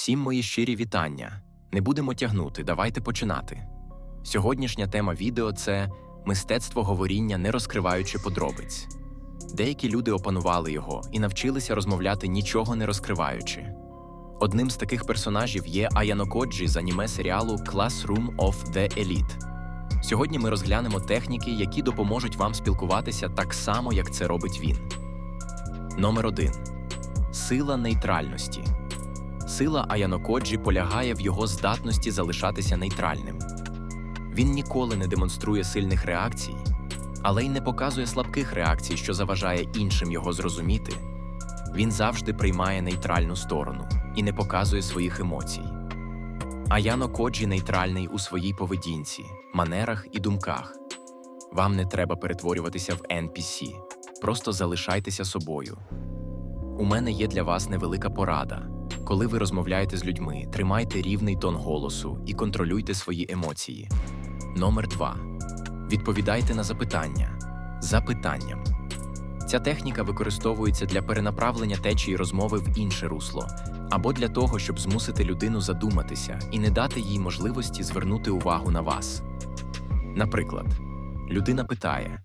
Всім мої щирі вітання. Не будемо тягнути, давайте починати. Сьогоднішня тема відео це мистецтво говоріння, не розкриваючи подробиць. Деякі люди опанували його і навчилися розмовляти нічого не розкриваючи. Одним з таких персонажів є Аяно Коджі з аніме серіалу Classroom of the Elite. Сьогодні ми розглянемо техніки, які допоможуть вам спілкуватися так само, як це робить він. Номер 1. Сила нейтральності. Сила Аяно Коджі полягає в його здатності залишатися нейтральним. Він ніколи не демонструє сильних реакцій, але й не показує слабких реакцій, що заважає іншим його зрозуміти. Він завжди приймає нейтральну сторону і не показує своїх емоцій. Аяно Коджі нейтральний у своїй поведінці, манерах і думках. Вам не треба перетворюватися в NPC, просто залишайтеся собою. У мене є для вас невелика порада. Коли ви розмовляєте з людьми, тримайте рівний тон голосу і контролюйте свої емоції. Номер 2. Відповідайте на запитання. Запитанням. Ця техніка використовується для перенаправлення течії розмови в інше русло або для того, щоб змусити людину задуматися і не дати їй можливості звернути увагу на вас. Наприклад, людина питає: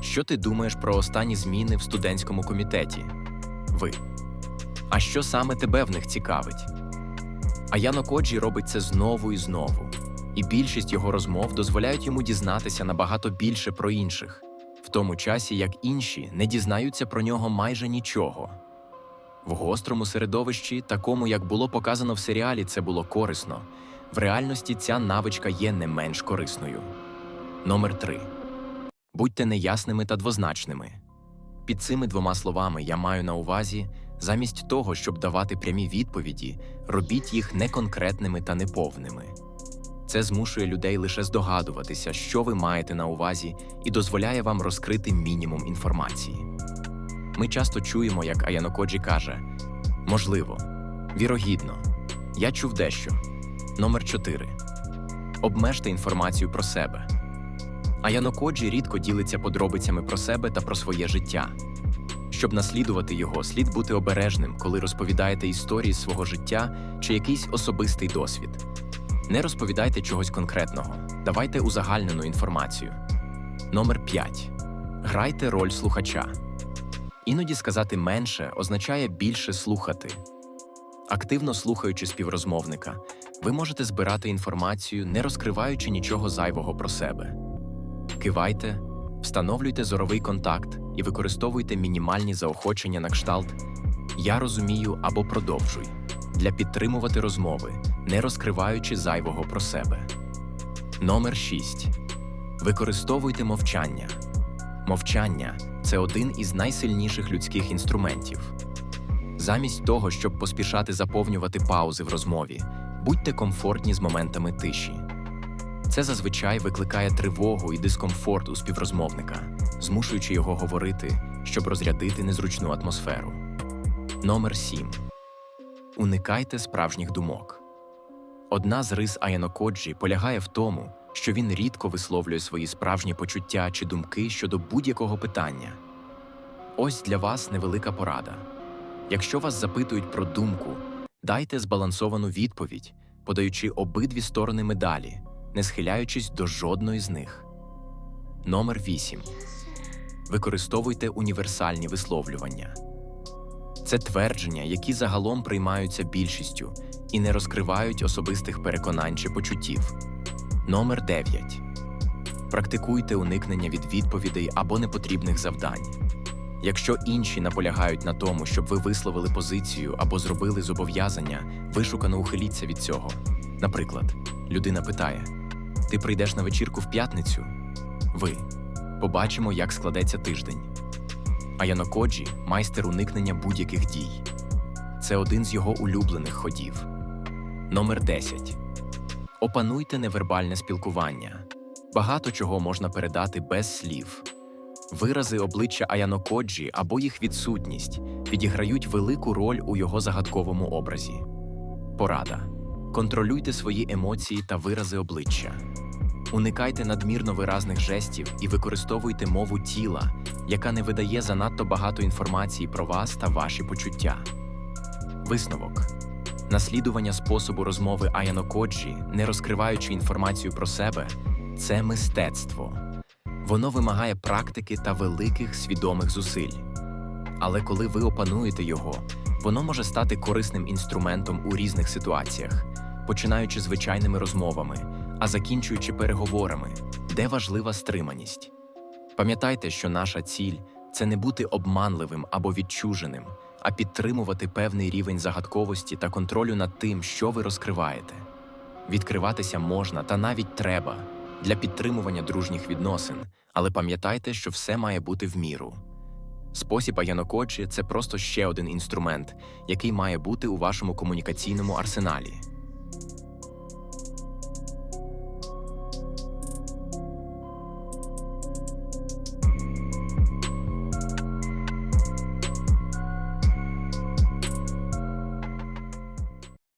Що ти думаєш про останні зміни в студентському комітеті? Ви. А що саме тебе в них цікавить? А Яно Коджі робить це знову і знову, і більшість його розмов дозволяють йому дізнатися набагато більше про інших, в тому часі як інші не дізнаються про нього майже нічого. В гострому середовищі, такому як було показано в серіалі, це було корисно. В реальності ця навичка є не менш корисною. Номер 3. Будьте неясними та двозначними. Під цими двома словами я маю на увазі, замість того, щоб давати прямі відповіді, робіть їх неконкретними та неповними. Це змушує людей лише здогадуватися, що ви маєте на увазі, і дозволяє вам розкрити мінімум інформації. Ми часто чуємо, як Аяно Коджі каже: можливо, вірогідно, я чув дещо. Номер 4. Обмежте інформацію про себе. Аяно Коджі рідко ділиться подробицями про себе та про своє життя. Щоб наслідувати його, слід бути обережним, коли розповідаєте історії свого життя чи якийсь особистий досвід. Не розповідайте чогось конкретного, давайте узагальнену інформацію. Номер 5. Грайте роль слухача. Іноді сказати менше означає більше слухати. Активно слухаючи співрозмовника, ви можете збирати інформацію, не розкриваючи нічого зайвого про себе. Кивайте, встановлюйте зоровий контакт і використовуйте мінімальні заохочення на кшталт Я розумію або продовжуй для підтримувати розмови, не розкриваючи зайвого про себе. Номер 6. Використовуйте мовчання. Мовчання це один із найсильніших людських інструментів. Замість того, щоб поспішати заповнювати паузи в розмові, будьте комфортні з моментами тиші. Це зазвичай викликає тривогу і дискомфорт у співрозмовника, змушуючи його говорити, щоб розрядити незручну атмосферу. Номер 7. Уникайте справжніх думок. Одна з рис Аяно Коджі полягає в тому, що він рідко висловлює свої справжні почуття чи думки щодо будь-якого питання. Ось для вас невелика порада. Якщо вас запитують про думку, дайте збалансовану відповідь, подаючи обидві сторони медалі, не схиляючись до жодної з них. Номер 8. Використовуйте універсальні висловлювання. Це твердження, які загалом приймаються більшістю і не розкривають особистих переконань чи почуттів. Номер 9. Практикуйте уникнення від відповідей або непотрібних завдань. Якщо інші наполягають на тому, щоб ви висловили позицію або зробили зобов'язання, вишукано ухиліться від цього. Наприклад, людина питає: Ти прийдеш на вечірку в п'ятницю? Ви побачимо, як складеться тиждень. А Янокоджі майстер уникнення будь-яких дій. Це один з його улюблених ходів. Номер 10. Опануйте невербальне спілкування. Багато чого можна передати без слів. Вирази обличчя Аяно Коджі або їх відсутність відіграють велику роль у його загадковому образі. Порада. Контролюйте свої емоції та вирази обличчя. Уникайте надмірно виразних жестів і використовуйте мову тіла, яка не видає занадто багато інформації про вас та ваші почуття. Висновок. Наслідування способу розмови Аяно Коджі, не розкриваючи інформацію про себе, це мистецтво. Воно вимагає практики та великих свідомих зусиль. Але коли ви опануєте його, воно може стати корисним інструментом у різних ситуаціях, починаючи звичайними розмовами, а закінчуючи переговорами, де важлива стриманість. Пам'ятайте, що наша ціль це не бути обманливим або відчуженим, а підтримувати певний рівень загадковості та контролю над тим, що ви розкриваєте. Відкриватися можна та навіть треба для підтримування дружніх відносин, але пам'ятайте, що все має бути в міру. Спосіб Аянокочі – це просто ще один інструмент, який має бути у вашому комунікаційному арсеналі. thank you